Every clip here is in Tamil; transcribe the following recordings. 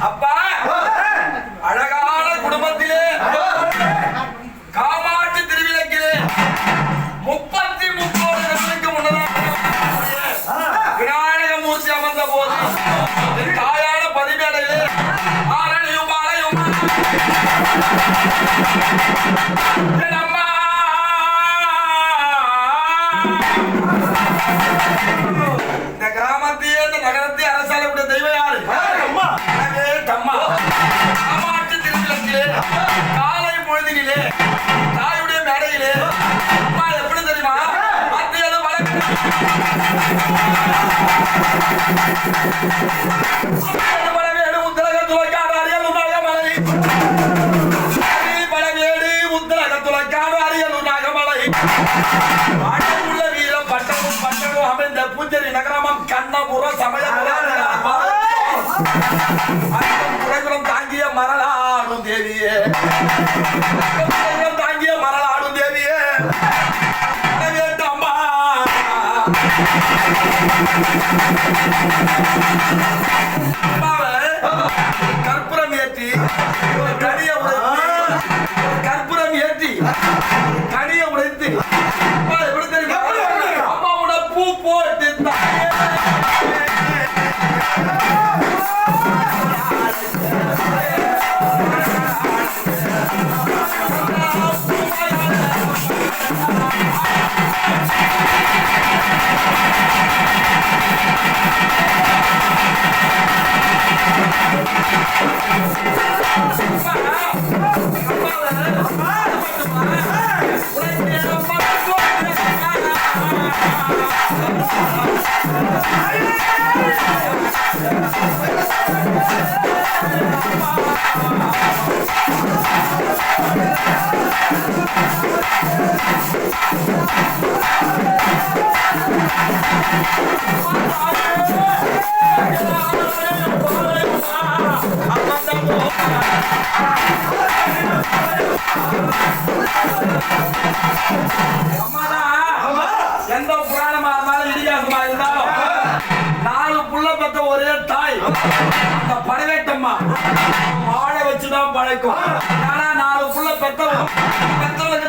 அப்பா அழகான குடும்பத்திலே. இந்த கிராமத்தையே இந்த நகரத்தை அரசாளக்கூடிய தெய்வம் யாரு? தம்மா. காமாட்சி திருவிளக்கிலே காலை பொழுதினிலே தாயுடைய மேடையிலே அம்மா எப்படி தெரியுமா? மத்தியது வழக்கு. பழவேடு உத்தரக துளைக்காடு அரியலூர் மலை பழவேடு உத்தரக துளைக்காடு அரியலூர் நாகமலை நகரமம் சமய குறைகுலம் தாங்கிய மரலாடும் தேவியே. தாங்கிய மரலாடும் தேவியே. அம்மா அம்மாவை கற்பூரம் ஏற்றி கனிய உடைத்து ஒரு கற்பூரம் ஏற்றி கனிய உடை Yeah. எந்த புராணமா இருந்தாலும் இதிகாசமா இருந்தாலும்? நாலு புள்ள பெத்த ஒரே தாய். அந்த படவேட்டம்மா. இருக்கும். நானா நாலு புள்ள பெத்தவன் பெத்தவனுக்கு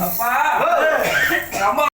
Apa?